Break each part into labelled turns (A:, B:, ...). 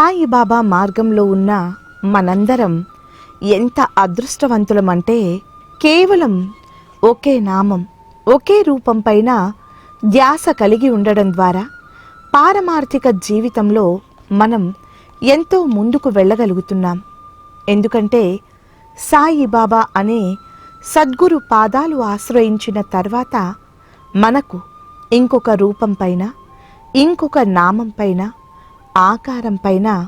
A: సాయిబాబా మార్గంలో ఉన్న మనందరం ఎంత అదృష్టవంతులమంటే కేవలం ఒకే నామం ఒకే రూపం పైన ధ్యాస కలిగి ఉండడం ద్వారా పారమార్థిక జీవితంలో మనం ఎంతో ముందుకు వెళ్ళగలుగుతున్నాం. ఎందుకంటే సాయిబాబా అనే సద్గురు పాదాలు ఆశ్రయించిన తర్వాత మనకు ఇంకొక రూపం పైన ఇంకొక నామం పైన ఆకారం పైన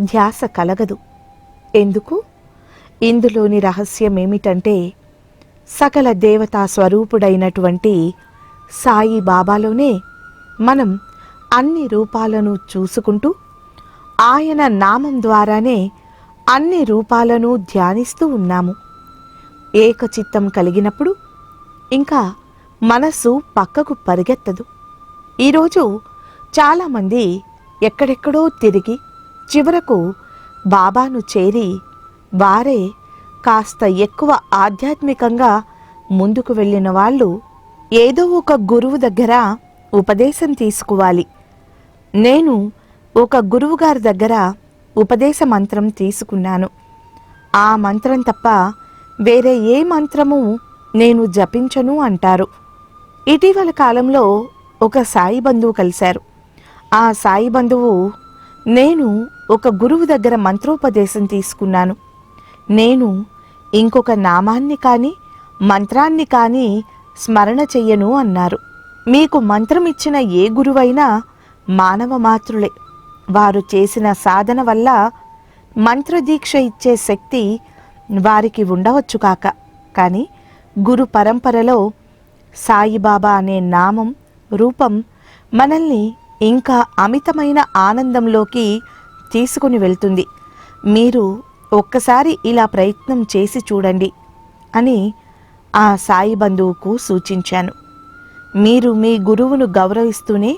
A: ధ్యాస కలగదు. ఎందుకు? ఇందులోని రహస్యం ఏమిటంటే సకల దేవతా స్వరూపుడైనటువంటి సాయి బాబాలోనే మనం అన్ని రూపాలను చూసుకుంటూ ఆయన నామం ద్వారానే అన్ని రూపాలను ధ్యానిస్తూ ఉన్నాము. ఏకచిత్తం కలిగినప్పుడు ఇంకా మనసు పక్కకు పరిగెత్తదు. ఈరోజు చాలామంది ఎక్కడెక్కడో తిరిగి చివరకు బాబాను చేరి వారే కాస్త ఎక్కువ ఆధ్యాత్మికంగా ముందుకు వెళ్ళిన వాళ్ళు ఏదో ఒక గురువు దగ్గర ఉపదేశం తీసుకోవాలి. నేను ఒక గురువుగారి దగ్గర ఉపదేశ మంత్రం తీసుకున్నాను. ఆ మంత్రం తప్ప వేరే ఏ మంత్రము నేను జపించను అంటారు. ఇటీవల కాలంలో ఒక సాయి బంధువు కలిశారు. ఆ సాయి బంధువు నేను ఒక గురువు దగ్గర మంత్రోపదేశం తీసుకున్నాను. నేను ఇంకొక నామాన్ని కానీ మంత్రాన్ని కానీ స్మరణ చెయ్యను అన్నారు. మీకు మంత్రం ఇచ్చిన ఏ గురువైనా మానవ మాతృలే. వారు చేసిన సాధన వల్ల మంత్రదీక్ష ఇచ్చే శక్తి వారికి ఉండవచ్చు కాక. కానీ గురు పరంపరలో సాయిబాబా అనే నామం రూపం మనల్ని ఇంకా అమితమైన ఆనందంలోకి తీసుకుని వెళ్తుంది. మీరు ఒక్కసారి ఇలా ప్రయత్నం చేసి చూడండి అని ఆ సాయి బంధువుకు సూచించాను. మీరు మీ గురువును గౌరవిస్తూనే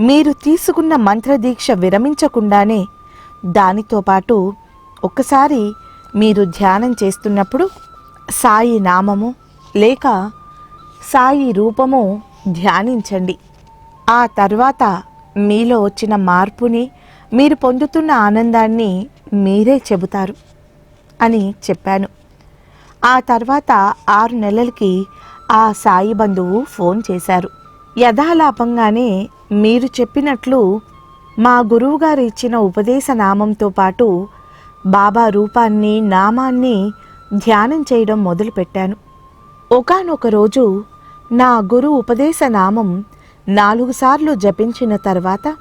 A: మీరు తీసుకున్న మంత్రదీక్ష విరమించకుండానే దానితో పాటు ఒక్కసారి మీరు ధ్యానం చేస్తున్నప్పుడు సాయి నామము లేక సాయి రూపము ధ్యానించండి. ఆ తర్వాత మీలో వచ్చిన మార్పుని మీరు పొందుతున్న ఆనందాన్ని మీరే చెబుతారు అని చెప్పాను. ఆ తర్వాత ఆరు నెలలకి ఆ సాయి బంధువు ఫోన్ చేశారు. యథాలాపంగానే మీరు చెప్పినట్లు మా గురువుగారు ఇచ్చిన ఉపదేశ నామంతో పాటు బాబా రూపాన్ని నామాన్ని ధ్యానం చేయడం మొదలుపెట్టాను. ఒకానొక రోజు నా గురు ఉపదేశ నామం నాలుగు సార్లు జపించిన తర్వాత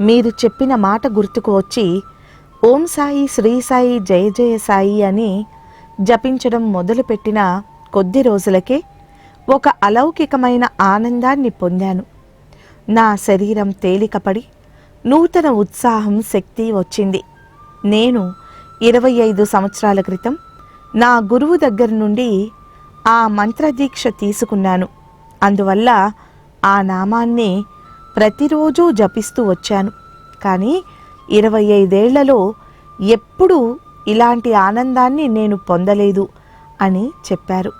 A: మీరు చెప్పిన మాట గుర్తుకు వచ్చి ఓం సాయి శ్రీ సాయి జయ జయ సాయి అని జపించడం మొదలుపెట్టిన కొద్ది రోజులకే ఒక అలౌకికమైన ఆనందాన్ని పొందాను. నా శరీరం తేలికపడి నూతన ఉత్సాహం శక్తి వచ్చింది. నేను ఇరవై ఐదు సంవత్సరాల క్రితం నా గురువు దగ్గర నుండి ఆ మంత్రదీక్ష తీసుకున్నాను. అందువల్ల ఆ నామాన్ని ప్రతిరోజు జపిస్తూ వచ్చాను. కానీ ఇరవై ఐదేళ్ళలో ఎప్పుడూ ఇలాంటి ఆనందాన్ని నేను పొందలేదు అని చెప్పారు.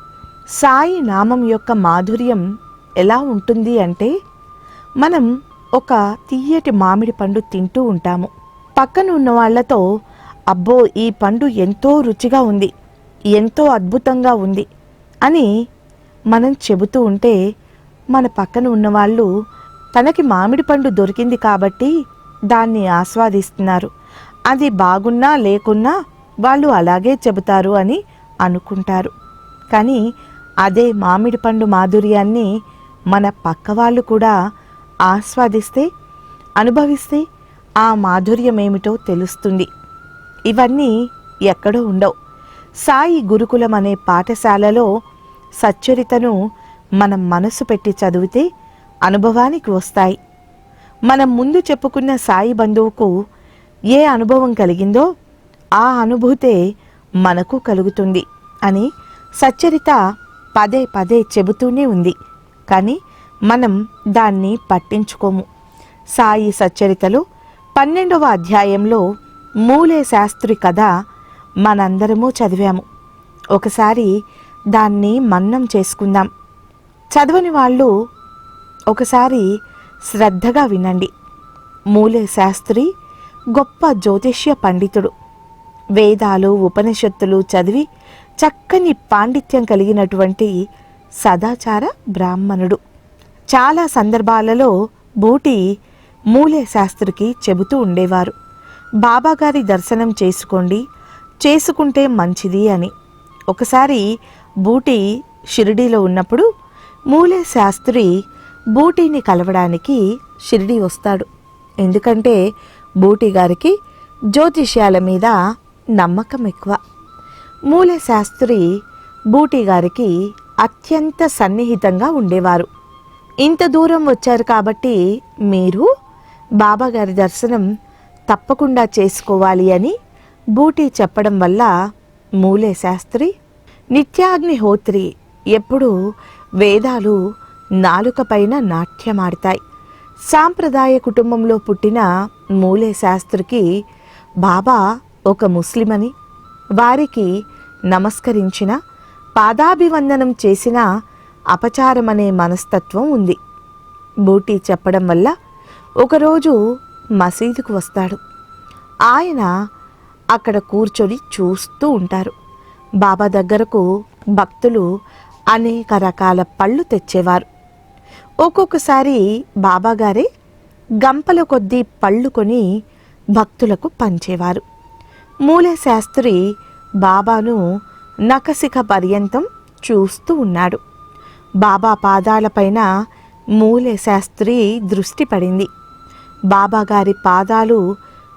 A: సాయి నామం యొక్క మాధుర్యం ఎలా ఉంటుంది అంటే మనం ఒక తీయటి మామిడి పండు తింటూ ఉంటాము. పక్కన ఉన్న వాళ్ళతో అబ్బో ఈ పండు ఎంతో రుచిగా ఉంది ఎంతో అద్భుతంగా ఉంది అని మనం చెబుతూ ఉంటే మన పక్కన ఉన్నవాళ్ళు తనకి మామిడి పండు దొరికింది కాబట్టి దాన్ని ఆస్వాదిస్తున్నారు. అది బాగున్నా లేకున్నా వాళ్ళు అలాగే చెబుతారు అని అనుకుంటారు. కానీ అదే మామిడి పండు మాధుర్యాన్ని మన పక్క వాళ్ళు కూడా ఆస్వాదిస్తే అనుభవిస్తే ఆ మాధుర్యం ఏమిటో తెలుస్తుంది. ఇవన్నీ ఎక్కడో ఉండవు. సాయి గురుకులం అనే పాఠశాలలో సచ్చరితను మనం మనసు పెట్టి చదివితే అనుభవానికి వస్తాయి. మనం ముందు చెప్పుకున్న సాయి బంధువుకు ఏ అనుభవం కలిగిందో ఆ అనుభూతే మనకు కలుగుతుంది అని సచ్చరిత పదే పదే చెబుతూనే ఉంది. కానీ మనం దాన్ని పట్టించుకోము. సాయి సచ్చరితలో పన్నెండవ అధ్యాయంలో మూలే శాస్త్రి కథ మనందరము చదివాము. ఒకసారి దాన్ని మన్నం చేసుకుందాం. చదవని వాళ్ళు ఒకసారి శ్రద్ధగా వినండి. మూలే శాస్త్రి గొప్ప జ్యోతిష్య పండితుడు. వేదాలు ఉపనిషత్తులు చదివి చక్కని పాండిత్యం కలిగినటువంటి సదాచార బ్రాహ్మణుడు. చాలా సందర్భాలలో బూటి మూలే శాస్త్రికి చెబుతూ ఉండేవారు. బాబాగారి దర్శనం చేసుకోండి చేసుకుంటే మంచిది అని. ఒకసారి బూటి షిరిడీలో ఉన్నప్పుడు మూలే శాస్త్రి బూటీని కలవడానికి షిరిడీ వస్తాడు. ఎందుకంటే బూటీ గారికి జ్యోతిష్యాల మీద నమ్మకం ఎక్కువ. మూలే శాస్త్రి బూటీ గారికి అత్యంత సన్నిహితంగా ఉండేవారు. ఇంత దూరం వచ్చారు కాబట్టి మీరు బాబాగారి దర్శనం తప్పకుండా చేసుకోవాలి అని బూటీ చెప్పడం వల్ల మూలే శాస్త్రి నిత్యాగ్నిహోత్రి ఎప్పుడూ వేదాలు నాలుకపైన నాట్యమాడతాయి. సాంప్రదాయ కుటుంబంలో పుట్టిన మూలే శాస్త్రికి బాబా ఒక ముస్లిమని వారికి నమస్కరించిన పాదాభివందనం చేసిన అపచారమనే మనస్తత్వం ఉంది. బూటీ చెప్పడం వల్ల ఒకరోజు మసీదుకు వస్తాడు. ఆయన అక్కడ కూర్చొని చూస్తూ ఉంటారు. బాబా దగ్గరకు భక్తులు అనేక రకాల పళ్ళు తెచ్చేవారు. ఒక్కొక్కసారి బాబాగారే గంపల కొద్దీ పళ్ళు కొని భక్తులకు పంచేవారు. మూలే శాస్త్రి బాబాను నకసిక పర్యంతం చూస్తూ ఉన్నాడు. బాబా పాదాలపైన మూలే శాస్త్రి దృష్టి పడింది. బాబాగారి పాదాలు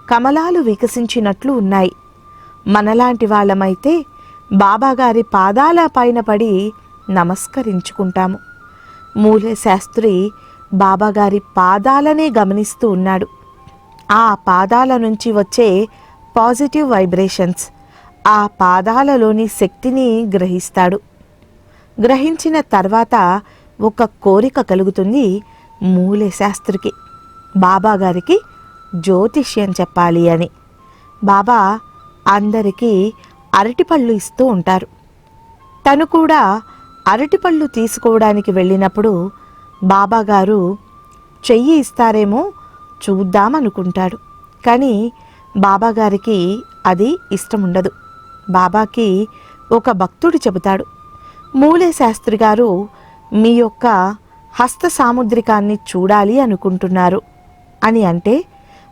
A: కమలాలు వికసించినట్లు ఉన్నాయి. మనలాంటి వాళ్ళమైతే బాబాగారి పాదాల పైన పడి నమస్కరించుకుంటాము. మూలే శాస్త్రి బాబాగారి పాదాలనే గమనిస్తూ ఉన్నాడు. ఆ పాదాల నుంచి వచ్చే పాజిటివ్ వైబ్రేషన్స్ ఆ పాదాలలోని శక్తిని గ్రహిస్తాడు. గ్రహించిన తర్వాత ఒక కోరిక కలుగుతుంది మూలే శాస్త్రికి. బాబాగారికి జ్యోతిష్యం చెప్పాలి అని. బాబా అందరికీ అరటిపళ్ళు ఇస్తూ ఉంటారు. తను కూడా అరటిపళ్ళు తీసుకోవడానికి వెళ్ళినప్పుడు బాబాగారు చెయ్యి ఇస్తారేమో చూద్దామనుకుంటాడు. కానీ బాబాగారికి అది ఇష్టం ఉండదు బాబాకి ఒక భక్తుడు చెబుతాడు. మూలే శాస్త్రి గారు మీ యొక్క హస్త సాముద్రికాన్ని చూడాలి అనుకుంటున్నారు అని అంటే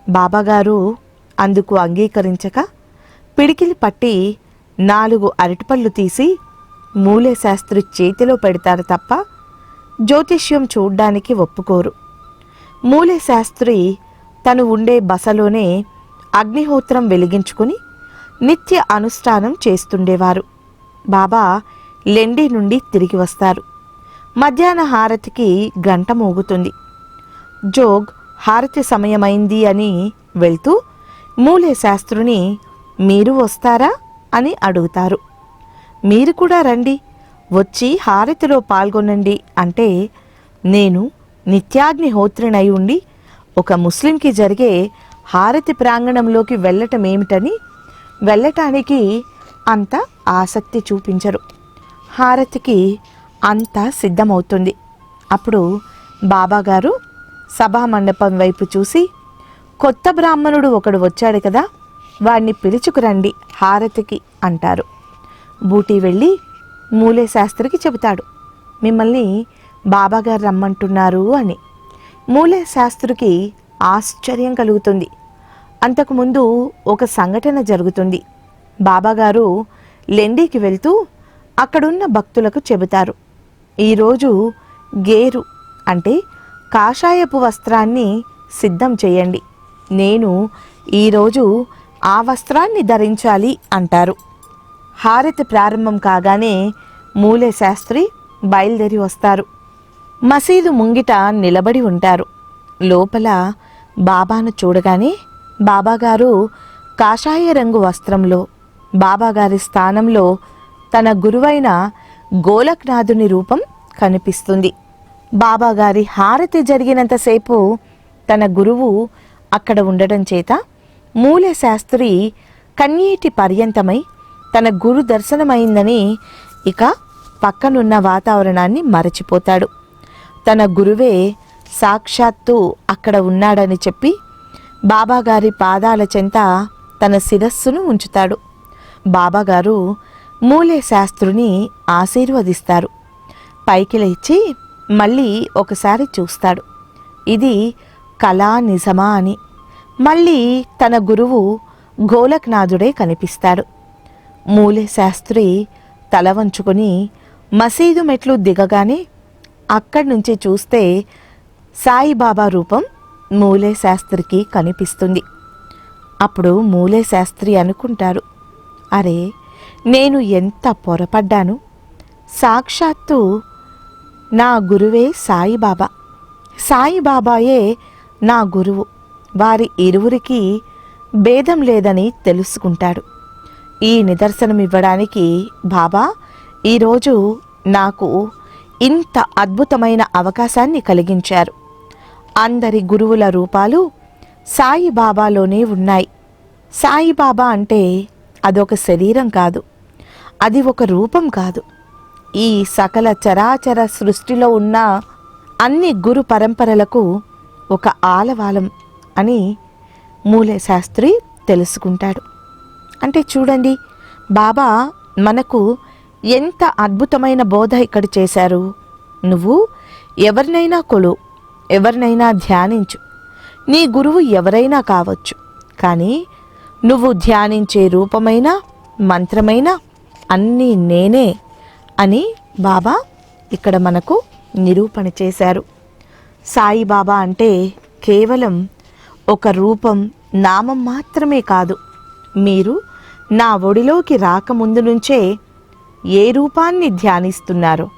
A: బాబాగారు అందుకు అంగీకరించక పిడికిలి పట్టి నాలుగు అరటిపళ్ళు తీసి మూలశాస్త్రి చేతిలో పెడతారు తప్ప జ్యోతిష్యం చూడ్డానికి ఒప్పుకోరు. మూలశాస్త్రి తను ఉండే బసలోనే అగ్నిహోత్రం వెలిగించుకుని నిత్య అనుష్ఠానం చేస్తుండేవారు. బాబా లెండి నుండి తిరిగి వస్తారు. మధ్యాహ్న హారతికి గంట మోగుతుంది. జోగ్ హారతి సమయమైంది అని వెళ్తూ మూలే శాస్త్రుని మీరు వస్తారా? అని అడుగుతారు. మీరు కూడా రండి. వచ్చి హారతిలో పాల్గొనండి అంటే నేను నిత్యాగ్నిహోత్రినై ఉండి ఒక ముస్లింకి జరిగే హారతి ప్రాంగణంలోకి వెళ్ళటం ఏమిటని వెళ్ళటానికి అంత ఆసక్తి చూపించరు. హారతికి అంతా సిద్ధమవుతుంది. అప్పుడు బాబాగారు సభా మండపం వైపు చూసి కొత్త బ్రాహ్మణుడు ఒకడు వచ్చాడు కదా వాణ్ణి పిలుచుకురండి హారతికి అంటారు. బూటీ వెళ్ళి మూలే శాస్త్రికి చెబుతాడు. మిమ్మల్ని బాబాగారు రమ్మంటున్నారు అని. మూలే శాస్త్రికి ఆశ్చర్యం కలుగుతుంది. అంతకుముందు ఒక సంఘటన జరుగుతుంది. బాబాగారు లెండీకి వెళ్తూ అక్కడున్న భక్తులకు చెబుతారు. ఈరోజు గేరు అంటే కాషాయపు వస్త్రాన్ని సిద్ధం చేయండి. నేను ఈరోజు ఆ వస్త్రాన్ని ధరించాలి అంటారు. హారతి ప్రారంభం కాగానే మూలే శాస్త్రి బయలుదేరి వస్తారు. మసీదు ముంగిట నిలబడి ఉంటారు. లోపల బాబాను చూడగానే బాబాగారు కాషాయ రంగు వస్త్రంలో బాబాగారి స్థానంలో తన గురువైన గోలక్నాథుని రూపం కనిపిస్తుంది. బాబాగారి హారతి జరిగినంతసేపు తన గురువు అక్కడ ఉండడం చేత మూల శాస్త్రి కన్నీటి పర్యంతమై తన గురు దర్శనమైందని ఇక పక్కనున్న వాతావరణాన్ని మరచిపోతాడు. తన గురువే సాక్షాత్తు అక్కడ ఉన్నాడని చెప్పి బాబాగారి పాదాల చెంత తన శిరస్సును ఉంచుతాడు. బాబాగారు మూలే శాస్త్రుని ఆశీర్వదిస్తారు. పైకి లేచి మళ్ళీ ఒకసారి చూస్తాడు. ఇది కళా నిజమా అని. మళ్ళీ తన గురువు గోలక్నాథుడే కనిపిస్తాడు. మూలే శాస్త్రి తల వంచుకొని మసీదు మెట్లు దిగగానే అక్కడి నుంచి చూస్తే సాయిబాబా రూపం మూలే శాస్త్రికి కనిపిస్తుంది. అప్పుడు మూలే శాస్త్రి అనుకుంటారు అరే నేను ఎంత పొరపడ్డాను? సాక్షాత్తు నా గురువే సాయిబాబా. సాయిబాబాయే నా గురువు. వారి ఇరువురికి భేదం లేదని తెలుసుకుంటాడు. ఈ నిదర్శనం ఇవ్వడానికి బాబా ఈరోజు నాకు ఇంత అద్భుతమైన అవకాశాన్ని కలిగించారు. అందరి గురువుల రూపాలు సాయిబాబాలోనే ఉన్నాయి. సాయిబాబా అంటే అదొక శరీరం కాదు. అది ఒక రూపం కాదు. ఈ సకల చరాచర సృష్టిలో ఉన్న అన్ని గురు పరంపరలకు ఒక ఆలవాలం అని మూలశాస్త్రి తెలుసుకుంటాడు. అంటే చూడండి బాబా మనకు ఎంత అద్భుతమైన బోధ ఇక్కడ చేశారు. నువ్వు ఎవరినైనా కొలు ఎవరినైనా ధ్యానించు. నీ గురువు ఎవరైనా కావచ్చు. కానీ నువ్వు ధ్యానించే రూపమైన మంత్రమైన అన్నీ నేనే అని బాబా ఇక్కడ మనకు నిరూపణ చేశారు. సాయిబాబా అంటే కేవలం ఒక రూపం నామం మాత్రమే కాదు. మీరు నా ఒడిలోకి రాకముందు నుంచే ఏ రూపాన్ని ధ్యానిస్తున్నారో?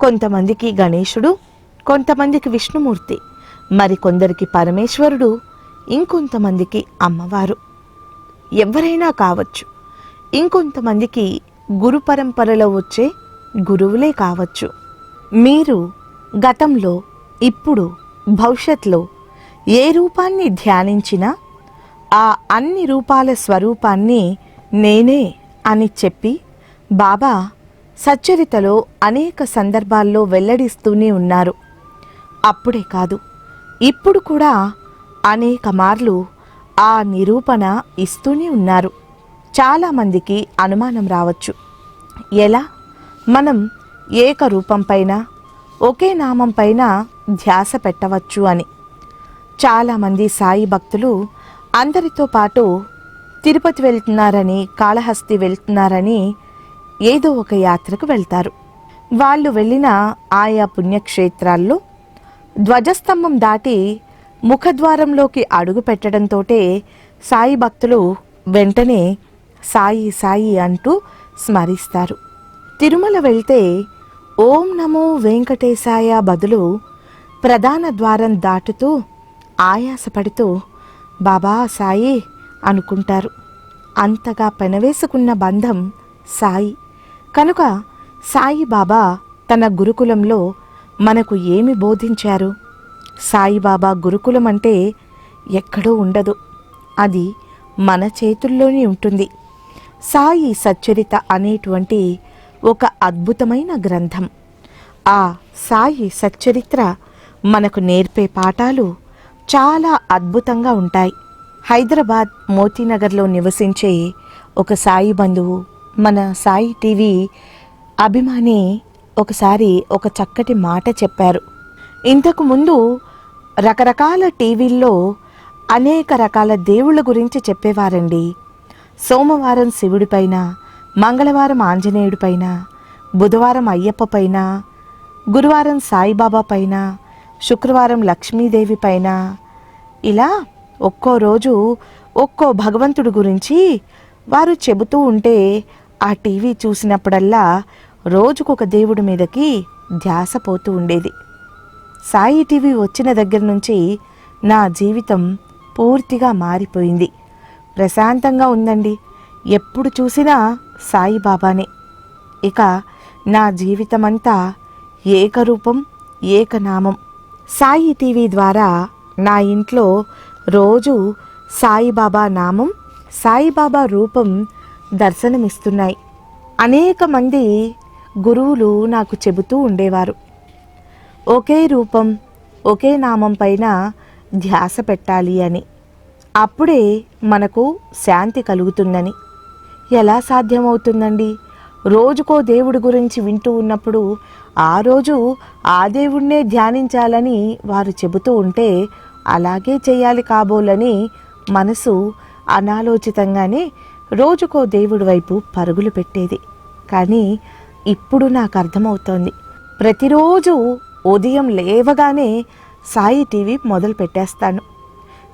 A: కొంతమందికి గణేశుడు కొంతమందికి విష్ణుమూర్తి మరికొందరికి పరమేశ్వరుడు ఇంకొంతమందికి అమ్మవారు. ఎవరైనా కావచ్చు. ఇంకొంతమందికి గురు పరంపరలో వచ్చే గురువులే కావచ్చు. మీరు గతంలో ఇప్పుడు భవిష్యత్తులో ఏ రూపాన్ని ధ్యానించినా ఆ అన్ని రూపాల స్వరూపాన్ని నేనే అని చెప్పి బాబా సచ్చరితలో అనేక సందర్భాల్లో వెల్లడిస్తూనే ఉన్నారు. అప్పుడే కాదు ఇప్పుడు కూడా అనేక మార్లు ఆ నిరూపణ ఇస్తూనే ఉన్నారు. చాలామందికి అనుమానం రావచ్చు. ఎలా? మనం ఏక పైన ఒకే నామంపైన ధ్యాస పెట్టవచ్చు అని. చాలామంది సాయి భక్తులు అందరితో పాటు తిరుపతి వెళ్తున్నారని కాళహస్తి వెళ్తున్నారని ఏదో ఒక యాత్రకు వెళ్తారు. వాళ్ళు వెళ్ళిన ఆయా పుణ్యక్షేత్రాల్లో ధ్వజస్తంభం దాటి ముఖద్వారంలోకి అడుగు పెట్టడంతో సాయి భక్తులు వెంటనే సాయి సాయి అంటూ స్మరిస్తారు. తిరుమల వెళ్తే ఓం నమో వెంకటేశాయ బదులు ప్రధాన ద్వారం దాటుతూ ఆయాసపడుతూ బాబా సాయి అనుకుంటారు. అంతగా పెనవేసుకున్న బంధం సాయి. కనుక సాయిబాబా తన గురుకులంలో మనకు ఏమి బోధించారు? సాయిబాబా గురుకులం అంటే ఎక్కడో ఉండదు. అది మన చేతుల్లోనే ఉంటుంది. సాయి సచ్చరిత అనేటువంటి ఒక అద్భుతమైన గ్రంథం. ఆ సాయి సచ్చరిత్ర మనకు నేర్పే పాఠాలు చాలా అద్భుతంగా ఉంటాయి. హైదరాబాద్ మోతీనగర్లో నివసించే ఒక సాయి బంధువు. మన సాయి టీవీ అభిమాని ఒకసారి ఒక చక్కటి మాట చెప్పారు. ఇంతకు ముందు రకరకాల టీవీల్లో అనేక రకాల దేవుళ్ళ గురించి చెప్పేవారండి. సోమవారం శివుడిపైన మంగళవారం ఆంజనేయుడి పైన బుధవారం అయ్యప్ప పైన గురువారం సాయిబాబా పైన శుక్రవారం లక్ష్మీదేవి పైన ఇలా ఒక్కో రోజు ఒక్కో భగవంతుడి గురించి వారు చెబుతూ ఉంటే ఆ టీవీ చూసినప్పుడల్లా రోజుకొక దేవుడి మీదకి ధ్యాస పోతూ ఉండేది. సాయి టీవీ వచ్చిన దగ్గర నుంచి నా జీవితం పూర్తిగా మారిపోయింది. ప్రశాంతంగా ఉందండి. ఎప్పుడు చూసినా సాయిబాబానే ఇక నా జీవితమంతా ఏకరూపం ఏకనామం. సాయి టీవీ ద్వారా నా ఇంట్లో రోజు సాయిబాబా నామం సాయిబాబా రూపం దర్శనమిస్తున్నాయి. అనేక మంది గురువులు నాకు చెబుతూ ఉండేవారు. ఒకే రూపం ఒకే నామం పైన ధ్యాస పెట్టాలి అని. అప్పుడే మనకు శాంతి కలుగుతుందని. ఎలా సాధ్యమవుతుందండి? రోజుకో దేవుడి గురించి వింటూ ఉన్నప్పుడు ఆ రోజు ఆ దేవుణ్ణే ధ్యానించాలని వారు చెబుతూ ఉంటే అలాగే చేయాలి కాబోలని మనసు అనాలోచితంగానే రోజుకో దేవుడి వైపు పరుగులు పెట్టేది. కానీ ఇప్పుడు నాకు అర్థమవుతోంది. ప్రతిరోజు ఉదయం లేవగానే సాయి టీవీ మొదలు పెట్టేస్తాను.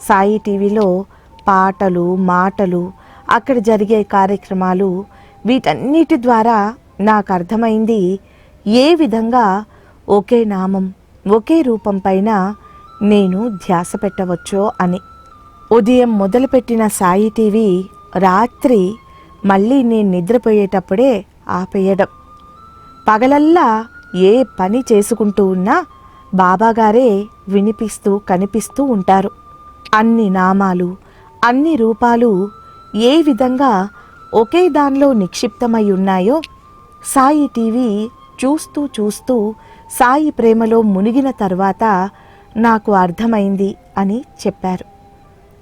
A: సాయి టీవీలో పాటలు మాటలు అక్కడ జరిగే కార్యక్రమాలు వీటన్నిటి ద్వారా నాకు అర్థమైంది ఏ విధంగా ఒకే నామం ఒకే రూపం పైన నేను ధ్యాస పెట్టవచ్చో అని. ఉదయం మొదలుపెట్టిన సాయి టీవీ రాత్రి మళ్ళీ నేను నిద్రపోయేటప్పుడే ఆపేయడం. పగలల్లా ఏ పని చేసుకుంటూ ఉన్నా బాబాగారే వినిపిస్తూ కనిపిస్తూ ఉంటారు. అన్ని నామాలు అన్ని రూపాలు ఏ విధంగా ఒకే దానిలో నిక్షిప్తమై ఉన్నాయో సాయి టీవీ చూస్తూ చూస్తూ సాయి ప్రేమలో మునిగిన తర్వాత నాకు అర్థమైంది అని చెప్పారు.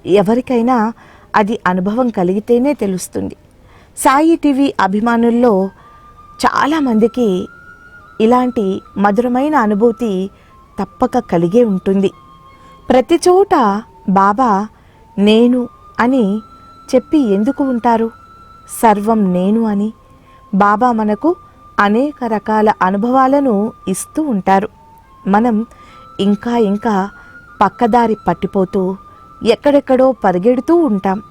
A: ఎవరికైనా అది అనుభవం కలిగితేనే తెలుస్తుంది. సాయి టీవీ అభిమానుల్లో చాలామందికి ఇలాంటి మధురమైన అనుభూతి తప్పక కలిగే ఉంటుంది. ప్రతి చోట బాబా నేను అని చెప్పి ఎందుకు ఉంటారు? సర్వం నేను అని. బాబా మనకు అనేక రకాల అనుభవాలను ఇస్తూ ఉంటారు. మనం ఇంకా ఇంకా పక్కదారి పట్టిపోతూ ఎక్కడెక్కడో పరిగెడుతూ ఉంటాం.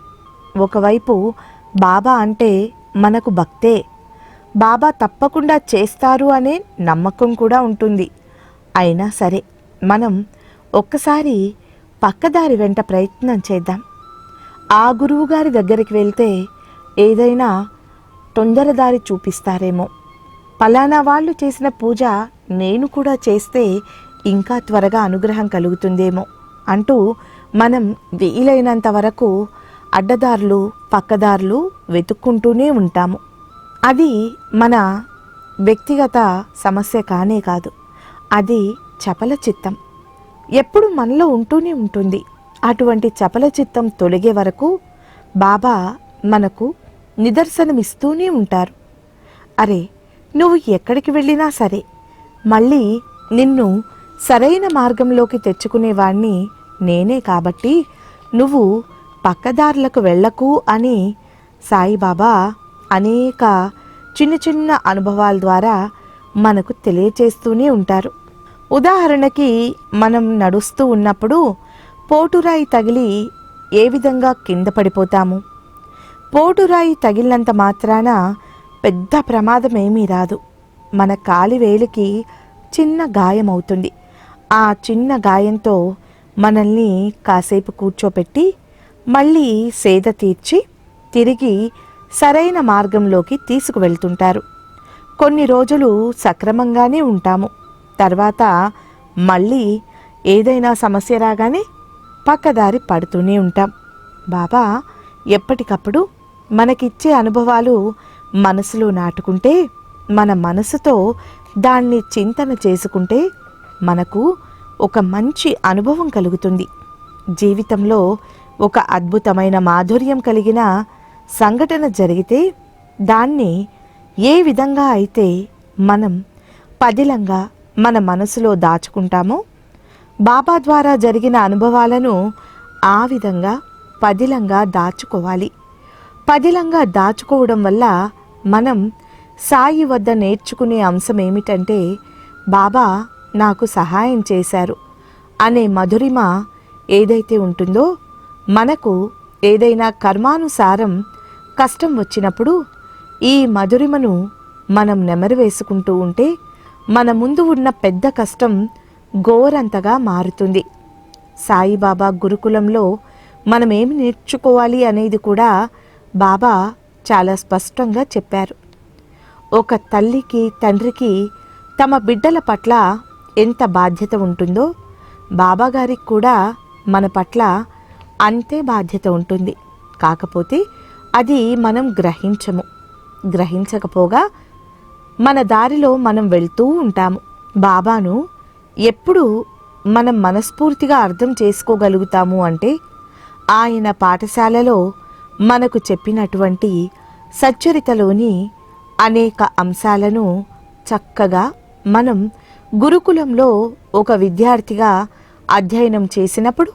A: ఒకవైపు బాబా అంటే మనకు భక్తే. బాబా తప్పకుండా చేస్తారు అనే నమ్మకం కూడా ఉంటుంది. అయినా సరే మనం ఒక్కసారి పక్కదారి వెంట ప్రయత్నం చేద్దాం. ఆ గురువుగారి దగ్గరికి వెళ్తే ఏదైనా తొందరదారి చూపిస్తారేమో. పలానా వాళ్ళు చేసిన పూజ నేను కూడా చేస్తే ఇంకా త్వరగా అనుగ్రహం కలుగుతుందేమో అంటూ మనం వీలైనంత వరకు అడ్డదారులు పక్కదారులు వెతుక్కుంటూనే ఉంటాము. అది మన వ్యక్తిగత సమస్య కానే కాదు అది చపల చిత్తం. ఎప్పుడు మనలో ఉంటూనే ఉంటుంది. అటువంటి చపల చిత్తం తొలగే వరకు బాబా మనకు నిదర్శనమిస్తూనే ఉంటారు. అరే నువ్వు ఎక్కడికి వెళ్ళినా సరే మళ్ళీ నిన్ను సరైన మార్గంలోకి తెచ్చుకునేవాణ్ణి నేనే కాబట్టి నువ్వు పక్కదారులకు వెళ్ళకు అని సాయిబాబా అనేక చిన్న చిన్న అనుభవాల ద్వారా మనకు తెలియచేస్తూనే ఉంటారు. ఉదాహరణకి మనం నడుస్తూ ఉన్నప్పుడు పోటురాయి తగిలి ఏ విధంగా కింద పడిపోతాము? పోటురాయి తగిలినంత మాత్రాన పెద్ద ప్రమాదం ఏమీ రాదు. మన కాలి వేలికి చిన్న గాయం అవుతుంది ఆ చిన్న గాయంతో మనల్ని కాసేపు కూర్చోపెట్టి మళ్ళీ సేద తీర్చి తిరిగి సరైన మార్గంలోకి తీసుకువెళ్తుంటారు. కొన్ని రోజులు సక్రమంగానే ఉంటాము. తర్వాత మళ్ళీ ఏదైనా సమస్య రాగానే పక్కదారి పడుతూనే ఉంటాం. బాబా ఎప్పటికప్పుడు మనకిచ్చే అనుభవాలు మనసులో నాటుకుంటే మన మనసుతో దాన్ని చింతన చేసుకుంటే మనకు ఒక మంచి అనుభవం కలుగుతుంది. జీవితంలో ఒక అద్భుతమైన మాధుర్యం కలిగిన సంఘటన జరిగితే దాన్ని ఏ విధంగా అయితే మనం పదిలంగా మన మనసులో దాచుకుంటామో బాబా ద్వారా జరిగిన అనుభవాలను ఆ విధంగా పదిలంగా దాచుకోవాలి. పదిలంగా దాచుకోవడం వల్ల మనం సాయి వద్ద నేర్చుకునే అంశం ఏమిటంటే బాబా నాకు సహాయం చేశారు. అనే మధురిమ ఏదైతే ఉంటుందో మనకు ఏదైనా కర్మానుసారం కష్టం వచ్చినప్పుడు ఈ మధురిమను మనం నెమరు వేసుకుంటూ ఉంటే మన ముందు ఉన్న పెద్ద కష్టం గోరంతగా మారుతుంది. సాయిబాబా గురుకులంలో మనం ఏమి నేర్చుకోవాలి అనేది కూడా బాబా చాలా స్పష్టంగా చెప్పారు. ఒక తల్లికి తండ్రికి తమ బిడ్డల పట్ల ఎంత బాధ్యత ఉంటుందో బాబాగారికి కూడా మన పట్ల అంతే బాధ్యత ఉంటుంది. కాకపోతే అది మనం గ్రహించము. గ్రహించకపోగా మన దారిలో మనం వెళ్తూ ఉంటాము. బాబాను ఎప్పుడు మనం మనస్ఫూర్తిగా అర్థం చేసుకోగలుగుతాము అంటే ఆయన పాఠశాలలో మనకు చెప్పినటువంటి సచ్చరితలోని అనేక అంశాలను చక్కగా మనం గురుకులంలో ఒక విద్యార్థిగా అధ్యయనం చేసినప్పుడు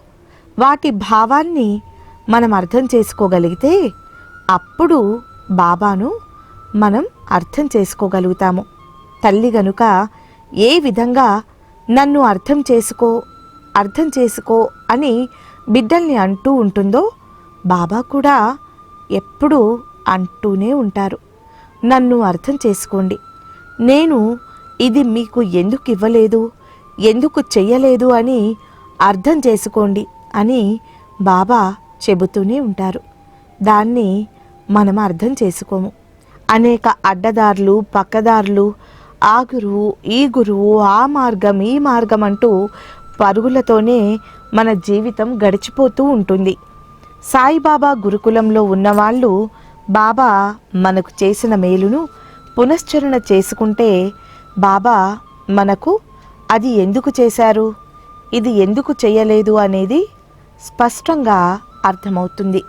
A: వాటి భావాన్ని మనం అర్థం చేసుకోగలిగితే అప్పుడు బాబాను మనం అర్థం చేసుకోగలుగుతాము. తల్లి గనుక ఏ విధంగా నన్ను అర్థం చేసుకో అర్థం చేసుకో అని బిడ్డల్ని అంటూ ఉంటుందో బాబా కూడా ఎప్పుడూ అంటూనే ఉంటారు. నన్ను అర్థం చేసుకోండి. నేను ఇది మీకు ఎందుకు ఇవ్వలేదు? ఎందుకు చెయ్యలేదు అని అర్థం చేసుకోండి అని బాబా చెబుతూనే ఉంటారు. దాన్ని మనం అర్థం చేసుకోము. అనేక అడ్డదారులు పక్కదారులు ఆ గురువు ఈ గురువు ఆ మార్గం ఈ మార్గం అంటూ పరుగులతోనే మన జీవితం గడిచిపోతూ ఉంటుంది. సాయిబాబా గురుకులంలో ఉన్నవాళ్ళు బాబా మనకు చేసిన మేలును పునశ్చరణ చేసుకుంటే బాబా మనకు అది ఎందుకు చేశారు? ఇది ఎందుకు చేయలేదు అనేది స్పష్టంగా అర్థమవుతుంది.